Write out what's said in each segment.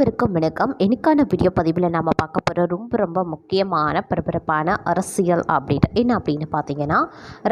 அனைவருக்கும் வணக்கம். எனக்கான வீடியோ பதிவில் நம்ம பார்க்க போகிற ரொம்ப ரொம்ப முக்கியமான பரபரப்பான அரசியல் அப்டேட் என்ன அப்படின்னு பார்த்தீங்கன்னா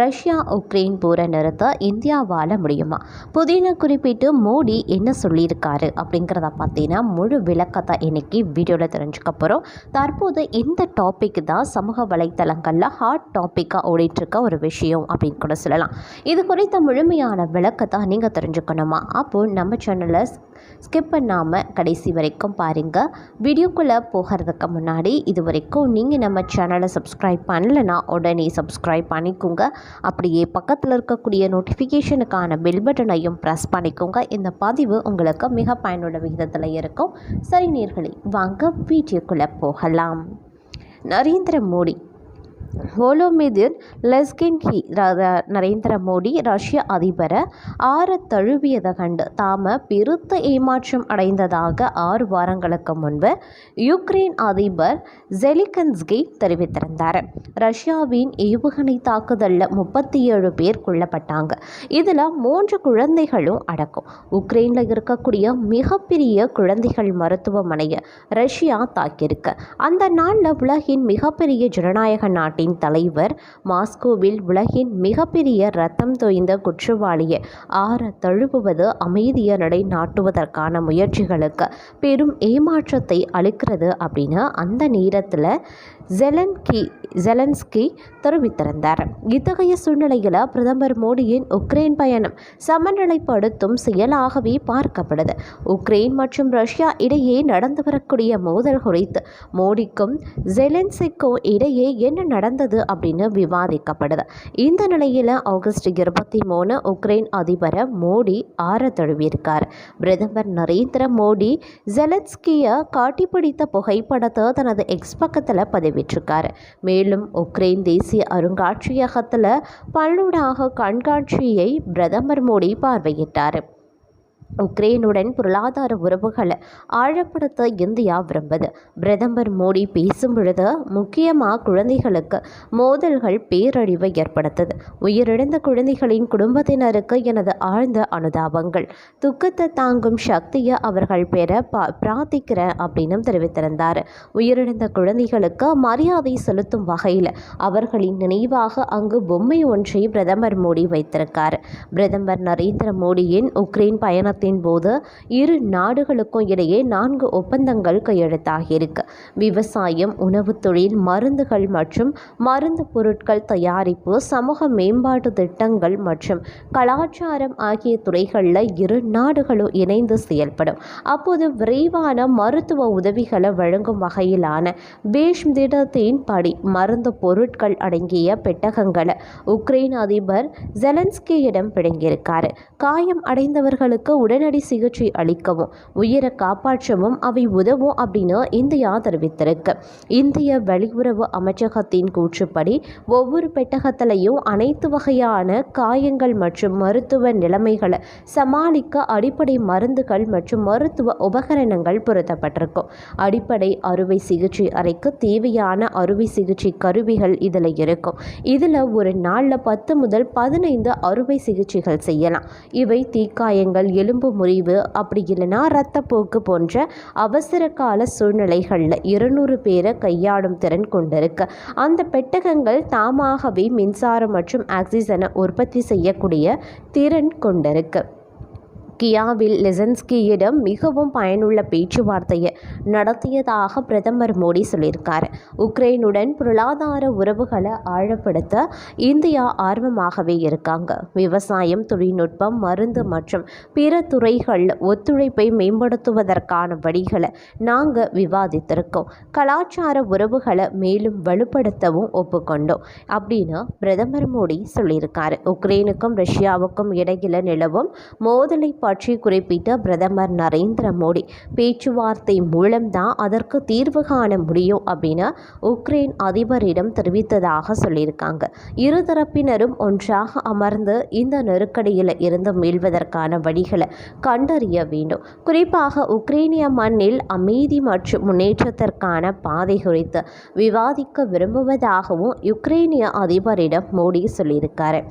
ரஷ்யா உக்ரைன் போரை நிறுத்த இந்தியாவால் முடியுமா? புதின குறிப்பிட்டு மோடி என்ன சொல்லியிருக்காரு அப்படிங்கிறத பார்த்தீங்கன்னா முழு விளக்கத்தை இன்னைக்கு வீடியோவில் தெரிஞ்சுக்க போகிறோம் தற்போது இந்த டாபிக் தான் சமூக வலைத்தளங்களில் ஹாட் டாப்பிக்காக ஓடிட்டுருக்க ஒரு விஷயம் அப்படின்னு கூட சொல்லலாம். இது குறித்த முழுமையான விளக்கத்தை நீங்கள் தெரிஞ்சுக்கணுமா? அப்போது நம்ம சேனலை ஸ்கிப் பண்ணாமல் கடைசி வரைக்கும் பாருங்கள் வீடியோக்குள்ளே போகிறதுக்கு முன்னாடி இது வரைக்கும் நீங்கள் நம்ம சேனலை சப்ஸ்கிரைப் பண்ணலைன்னா உடனே சப்ஸ்கிரைப் பண்ணிக்கோங்க. அப்படியே பக்கத்தில் இருக்கக்கூடிய நோட்டிஃபிகேஷனுக்கான பெல் பட்டனையும் ப்ரெஸ் பண்ணிக்கோங்க. இந்த பதிவு உங்களுக்கு மிக பயனுள்ள விகிதத்தில் இருக்கும். சரி நேர்களை வாங்க வீடியோக்குள்ளே போகலாம். நரேந்திர மோடி ஹோலோமிதிர் லெஸ்கின்ஹி நரேந்திர மோடி ரஷ்ய அதிபரை ஆற தழுவியதை கண்டு தாம பெருத்த ஏமாற்றம் அடைந்ததாக ஆறு வாரங்களுக்கு முன்பு யுக்ரைன் அதிபர் ஜெலிகன்ஸ்கி தெரிவித்திருந்தார். ரஷ்யாவின் ஏவுகணை தாக்குதலில் முப்பத்தி ஏழு பேர் கொல்லப்பட்டாங்க. இதில் மூன்று குழந்தைகளும் அடக்கும். உக்ரைனில் இருக்கக்கூடிய மிகப்பெரிய குழந்தைகள் மருத்துவமனையை ரஷ்யா தாக்கியிருக்கு. அந்த நாளில் உலகின் மிகப்பெரிய ஜனநாயக நாட்டு நாட்டின் தலைவர் மாஸ்கோவில் உலகின் மிகப்பெரிய ரத்தம் தோய்ந்த குற்றவாளியை ஆற தழுவுவது அமைதியை நிலைநாட்டுவதற்கான முயற்சிகளுக்கு பெரும் ஏமாற்றத்தை அளிக்கிறது அப்படின்னு அந்த நேரத்தில் ஜெலன்கி ஜெலன்ஸ்கி தெரிவித்திருந்தார். இத்தகைய சூழ்நிலையில் பிரதமர் மோடியின் உக்ரைன் பயணம் சமநிலைப்படுத்தும் செயலாகவே பார்க்கப்படுது. உக்ரைன் மற்றும் ரஷ்யா இடையே நடந்து வரக்கூடிய மோதல் குறித்து மோடிக்கும் ஜெலன்சிக்கும் இடையே என்ன நடந்தது அப்படின்னு விவாதிக்கப்படுது. இந்த நிலையில் ஆகஸ்ட் இருபத்தி மூணு உக்ரைன் அதிபரை மோடி ஆற தழுவியிருக்கார். பிரதமர் நரேந்திர மோடி ஜெலன்ஸ்கியை காட்டிப்பிடித்த புகைப்படத்தை தனது எக்ஸ் பக்கத்தில் பதிவு பதிவிட்டிருக்காரு மேலும் உக்ரைன் தேசிய அருங்காட்சியகத்தில் பல்லூடாக கண்காட்சியை பிரதமர் மோடி பார்வையிட்டார். உக்ரைனுடன் பொருளாதார உறவுகளை ஆழப்படுத்த இந்தியா விரும்புது. பிரதமர் மோடி பேசும் பொழுது முக்கியமாக குழந்தைகளுக்கு மோதல்கள் பேரழிவை ஏற்படுத்துது. உயிரிழந்த குழந்தைகளின் குடும்பத்தினருக்கு எனது ஆழ்ந்த அனுதாபங்கள். துக்கத்தை தாங்கும் சக்தியை அவர்கள் பெற பிரார்த்திக்கிறேன் அப்படின்னு தெரிவித்திருந்தார். உயிரிழந்த குழந்தைகளுக்கு மரியாதை செலுத்தும் வகையில் அவர்களின் நினைவாக அங்கு பொம்மை ஒன்றை பிரதமர் மோடி வைத்திருக்கார். பிரதமர் நரேந்திர மோடியின் உக்ரைன் பயணத்தை பயணத்தின் போது இரு நாடுகளுக்கும் இடையே நான்கு ஒப்பந்தங்கள் கையெழுத்தாகியிருக்கு. விவசாயம் உணவு தொழில் மருந்துகள் மற்றும் மருந்து பொருட்கள் தயாரிப்பு சமூக மேம்பாட்டு திட்டங்கள் மற்றும் கலாச்சாரம் ஆகிய துறைகளில் இரு நாடுகளும் இணைந்து செயல்படும். அப்போது விரைவான மருத்துவ உதவிகளை வழங்கும் வகையிலான பேஷ் திட்டத்தின் படி மருந்து பொருட்கள் அடங்கிய பெட்டகங்களை உக்ரைன் அதிபர் ஜெலன்ஸ்கியிடம் பிடுங்கியிருக்காரு. காயம் அடைந்தவர்களுக்கு உடனடி சிகிச்சை அளிக்கவும் உயிரை காப்பாற்றவும் அவை உதவும் அப்படின்னு இந்தியா தெரிவித்திருக்கு. இந்திய வெளியுறவு அமைச்சகத்தின் கூற்றுப்படி ஒவ்வொரு பெட்டகத்திலையும் அனைத்து வகையான காயங்கள் மற்றும் மருத்துவ நிலைமைகளை சமாளிக்க அடிப்படை மருந்துகள் மற்றும் மருத்துவ உபகரணங்கள் பொருத்தப்பட்டிருக்கும். அடிப்படை அறுவை சிகிச்சை அறைக்கு தேவையான அறுவை சிகிச்சை கருவிகள் இதில் இருக்கும். இதில் ஒரு நாளில் பத்து முதல் பதினைந்து அறுவை சிகிச்சைகள் செய்யலாம். இவை தீக்காயங்கள் எலும்பு முறிவு அப்படி இல்லைன்னா இரத்தப்போக்கு போன்ற அவசர கால சூழ்நிலைகளில் இருநூறு பேரை கையாளும் திறன் கொண்டிருக்கு. அந்த பெட்டகங்கள் தாமாகவே மின்சாரம் மற்றும் ஆக்சிஜனை உற்பத்தி செய்யக்கூடிய திறன் கொண்டிருக்கு. கியாவில் லெசன்ஸ்கியிடம் மிகவும் பயனுள்ள பேச்சுவார்த்தையை நடத்தியதாக பிரதமர் மோடி சொல்லியிருக்கார். உக்ரைனுடன் பொருளாதார உறவுகளை ஆழப்படுத்த இந்தியா ஆர்வமாகவே இருக்காங்க. விவசாயம் தொழில்நுட்பம் மருந்து மற்றும் பிற துறைகளில் ஒத்துழைப்பை மேம்படுத்துவதற்கான வழிகளை நாங்கள் விவாதித்திருக்கோம். கலாச்சார உறவுகளை மேலும் வலுப்படுத்தவும் ஒப்புக்கொண்டோம் அப்படின்னு பிரதமர் மோடி சொல்லியிருக்காரு. உக்ரைனுக்கும் ரஷ்யாவுக்கும் இடையில நிலவும் மோதலை பற்றி குறிப்பிட்ட பிரதமர் நரேந்திர மோடி பேச்சுவார்த்தை மூலம்தான் அதற்கு தீர்வு காண முடியும் அப்படின்னு உக்ரைன் அதிபரிடம் தெரிவித்ததாக சொல்லியிருக்காங்க. இருதரப்பினரும் ஒன்றாக அமர்ந்து இந்த நெருக்கடியில் இருந்து மீள்வதற்கான வழிகளை கண்டறிய வேண்டும். குறிப்பாக உக்ரைனிய மண்ணில் அமைதி மற்றும் முன்னேற்றத்திற்கான பாதை குறித்து விவாதிக்க விரும்புவதாகவும் யுக்ரைனிய அதிபரிடம் மோடி சொல்லியிருக்காரு.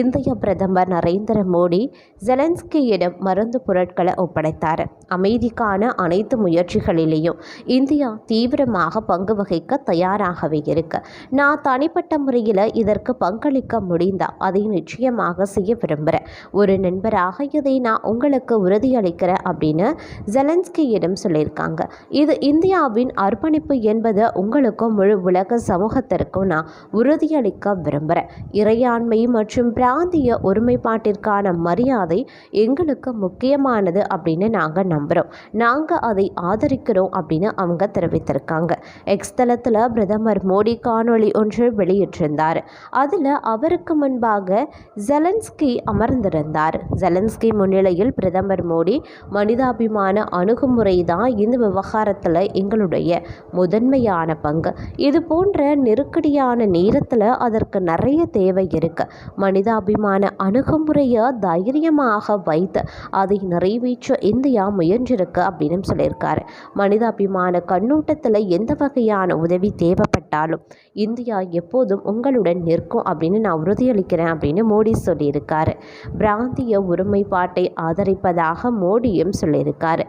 இந்திய பிரதமர் நரேந்திர மோடி ஜெலன்ஸ்கியிடம் மருந்து பொருட்களை ஒப்படைத்தார். அமைதிக்கான அனைத்து முயற்சிகளிலேயும் இந்தியா தீவிரமாக பங்கு வகிக்க தயாராகவே இருக்கு. நான் தனிப்பட்ட முறையில் இதற்கு பங்களிக்க முடிந்தா அதை நிச்சயமாக செய்ய விரும்புகிறேன் ஒரு நண்பராக இதை நான் உங்களுக்கு உறுதியளிக்கிறேன் அப்படின்னு ஜெலன்ஸ்கியிடம் சொல்லியிருக்காங்க. இது இந்தியாவின் அர்ப்பணிப்பு என்பது உங்களுக்கும் முழு உலக சமூகத்திற்கும் நான் உறுதியளிக்க விரும்புகிறேன் இறையாண்மை மற்றும் பிராந்திய ஒருமைப்பாட்டிற்கான மரியாதை எங்களுக்கு முக்கியமானது அப்படின்னு நாங்கள் நம்புகிறோம் நாங்கள் அதை ஆதரிக்கிறோம் அப்படின்னு அவங்க தெரிவித்திருக்காங்க. எக்ஸ் தளத்தில் பிரதமர் மோடி காணொளி ஒன்று வெளியிட்டிருந்தார். அதில் அவருக்கு முன்பாக ஜெலன்ஸ்கி அமர்ந்திருந்தார். ஜெலன்ஸ்கி முன்னிலையில் பிரதமர் மோடி மனிதாபிமான அணுகுமுறை தான் இந்த விவகாரத்தில் எங்களுடைய முதன்மையான பங்கு. இது போன்ற நெருக்கடியான நேரத்தில் அதற்கு நிறைய தேவை இருக்கு. மனிதாபிமான அணுகுமுறையை தைரியமாக வைத்து அதை நிறைவேற்ற இந்தியா முயன்றிருக்கு அப்படின்னு சொல்லியிருக்காரு. மனிதாபிமான கண்ணோட்டத்தில் எந்த வகையான உதவி தேவைப்பட்டாலும் இந்தியா எப்போதும் உங்களுடன் நிற்கும் அப்படின்னு நான் உறுதியளிக்கிறேன் அப்படின்னு மோடி சொல்லியிருக்காரு. பிராந்திய ஒருமைப்பாட்டை ஆதரிப்பதாக மோடியும் சொல்லியிருக்காரு.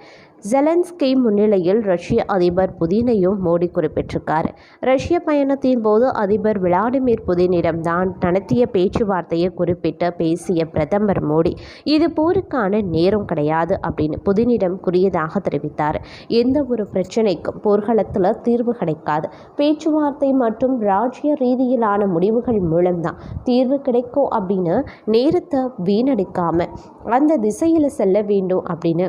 ஜெலன்ஸ்கி முன்னிலையில் ரஷ்ய அதிபர் புதினையும் மோடி குறிப்பிட்டிருக்கார். ரஷ்ய பயணத்தின் போது அதிபர் விளாடிமிர் புதினிடம் தான் நடத்திய பேச்சுவார்த்தையை குறிப்பிட்டு பேசிய பிரதமர் மோடி இது போருக்கான நேரம் கிடையாது அப்படின்னு புதினிடம் கூறியதாக தெரிவித்தார். எந்த ஒரு பிரச்சனைக்கும் போர்க்களத்தில் தீர்வு கிடைக்காது. பேச்சுவார்த்தை மற்றும் ராஜ்ய ரீதியிலான முடிவுகள் மூலம்தான் தீர்வு கிடைக்கும் அப்படின்னு நேரத்தை வீணடிக்காம அந்த திசையில் செல்ல வேண்டும் அப்படின்னு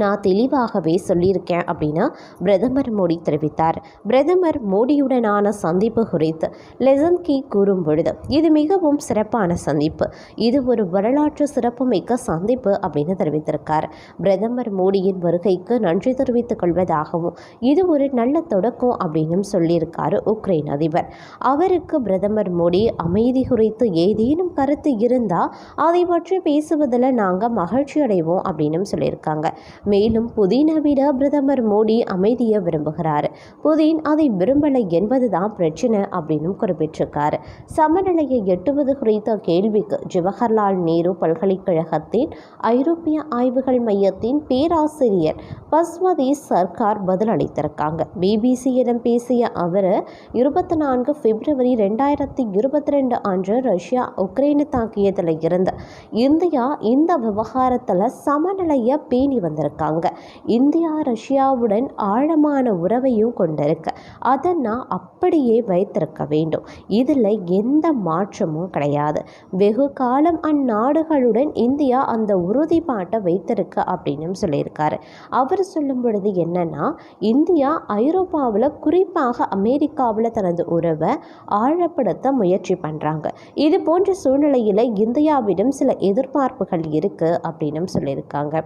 நான் தெளிவாகவே சொல்லியிருக்கேன் அப்படின்னு பிரதமர் மோடி தெரிவித்தார். பிரதமர் மோடியுடனான சந்திப்பு குறித்து லெசன்கி கூறும் பொழுது இது மிகவும் சிறப்பான சந்திப்பு. இது ஒரு வரலாற்று சிறப்புமிக்க சந்திப்பு அப்படின்னு தெரிவித்திருக்கார். பிரதமர் மோடியின் வருகைக்கு நன்றி தெரிவித்துக் கொள்வதாகவும் இது ஒரு நல்ல தொடக்கம் அப்படின்னு சொல்லியிருக்காரு உக்ரைன் அதிபர். அவருக்கு பிரதமர் மோடி அமைதி குறித்து ஏதேனும் கருத்து இருந்தால் அதை பற்றி பேசுவதில் நாங்கள் மகிழ்ச்சி அடைவோம் அப்படின்னு சொல்லியிருக்காங்க. மேலும் புதினை விட பிரதமர் மோடி அமைதியை விரும்புகிறார். புதின் அதை விரும்பலை என்பதுதான் பிரச்சனை அப்படின்னு குறிப்பிட்டிருக்காரு. சமநிலையை எட்டுவது குறித்த கேள்விக்கு ஜவஹர்லால் நேரு பல்கலைக்கழகத்தின் ஐரோப்பிய ஆய்வுகள் மையத்தின் பேராசிரியர் பஸ்வதி சர்க்கார் பதிலளித்திருக்காங்க பிபிசியிடம் பேசிய அவர் இருபத்தி நான்கு பிப்ரவரி ரெண்டாயிரத்தி இருபத்தி ரெண்டு அன்று ரஷ்யா உக்ரைனை தாக்கியதில் இருந்து இந்தியா இந்த விவகாரத்தில் சமநிலையை பேணி வந்திருக்காங்க. இந்தியா ரஷ்யாவுடன் ஆழமான உறவையும் கொண்டிருக்கு. அதை நான் அப்படியே வைத்திருக்க வேண்டும். இதில் எந்த மாற்றமும் கிடையாது. வெகு காலம் அந்நாடுகளுடன் இந்தியா அந்த உறுதிப்பாட்டை வைத்திருக்கு அப்படின்னு சொல்லியிருக்காரு. அவர் சொல்லும் பொழுது என்னன்னா இந்தியா ஐரோப்பாவில் குறிப்பாக அமெரிக்காவில் தனது உறவை ஆழப்படுத்த முயற்சி பண்ணுறாங்க இது போன்ற சூழ்நிலையில் இந்தியாவிடம் சில எதிர்பார்ப்புகள் இருக்குது அப்படின்னு சொல்லியிருக்காங்க.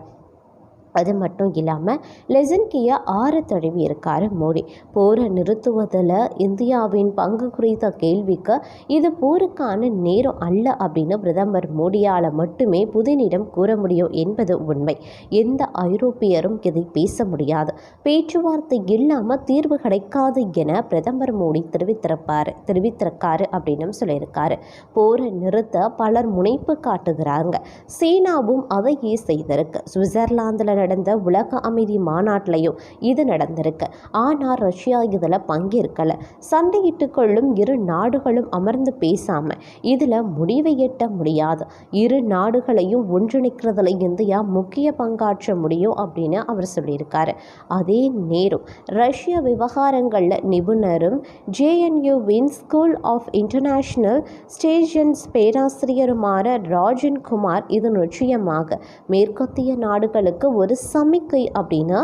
அது மட்டும் இல்லாமல் லெசன்கியை ஆற தழுவி இருக்கார் மோடி. போரை நிறுத்துவதில் இந்தியாவின் பங்கு குறித்த கேள்விக்கு இது போருக்கான நேரம் அல்ல அப்படின்னு பிரதமர் மோடியால் மட்டுமே புதினிடம் கூற முடியும் என்பது உண்மை. எந்த ஐரோப்பியரும் இதை பேச முடியாது. பேச்சுவார்த்தை இல்லாமல் தீர்வு கிடைக்காது என பிரதமர் மோடி தெரிவித்திருப்பார் தெரிவித்திருக்காரு அப்படின்னு சொல்லியிருக்காரு. போரை நிறுத்த பலர் முனைப்பு காட்டுகிறாங்க சீனாவும் அதையே செய்திருக்கு. சுவிட்சர்லாந்தில் நடந்த உலக அமைதி மாநாட்டிலையும் இது நடந்திருக்கு. ஆனால் ரஷ்யா இதில் பங்கேற்கலை. சண்டையிட்டு கொள்ளும் இரு நாடுகளும் அமர்ந்து பேசாமல் இதில் முடிவை எட்ட முடியாது. இரு நாடுகளையும் ஒன்றிணைக்கிறதுல இந்தியா முக்கிய பங்காற்ற முடியும் அப்படின்னு அவர் சொல்லியிருக்காரு. அதே நேரம் ரஷ்ய விவகாரங்களில் நிபுணரும் ஜேஎன்யூவின் ஸ்கூல் ஆஃப் இன்டர்நேஷ்னல் ஸ்டேஷன்ஸ் பேராசிரியருமான ராஜன் குமார் இது நிச்சயமாக மேற்கத்திய நாடுகளுக்கு ஒரு சமிக்கை அப்படின்னு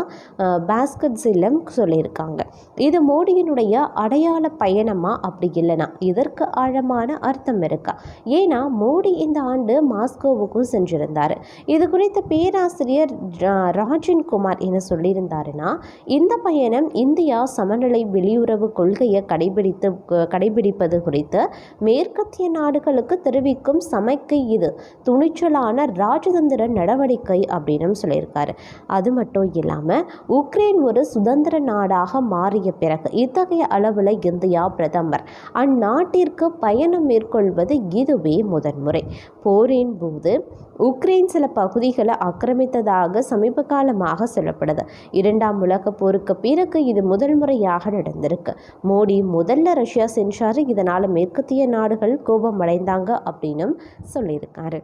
பாஸ்கட் ஜில்லம் சொல்லியிருக்காங்க. இது மோடியினுடைய அடையாள பயணமா? அப்படி இல்லைனா. இதற்கு ஆழமான அர்த்தம் இருக்கா? ஏன்னா மோடி இந்த ஆண்டு மாஸ்கோவுக்கும் சென்றிருந்தார். இது குறித்த பேராசிரியர் ராஜன் குமார் என்ன சொல்லியிருந்தாருன்னா இந்த பயணம் இந்தியா சமநிலை வெளியுறவு கொள்கையை கடைபிடித்து கடைபிடிப்பது குறித்து மேற்கத்திய நாடுகளுக்கு தெரிவிக்கும் சமைக்கை இது. துணிச்சலான ராஜதந்திர நடவடிக்கை அப்படின்னு சொல்லியிருக்காரு. அது மட்டும் இல்லாமல் உக்ரைன் ஒரு சுதந்திர நாடாக மாறிய பிறகு இத்தகைய அளவில் இந்தியா பிரதமர்? அந்நாட்டிற்கு பயணம் மேற்கொள்வது இதுவே முதன்முறை. போரின் போது உக்ரைன் சில பகுதிகளை ஆக்கிரமித்ததாக சமீப காலமாக சொல்லப்படுது. இரண்டாம் உலக போருக்கு பிறகு இது முதல் முறையாக நடந்திருக்கு. மோடி முதல்ல ரஷ்யா சென்றார் இதனால் மேற்கத்திய நாடுகள் கோபம் அடைந்தாங்க அப்படின்னும் சொல்லியிருக்காரு.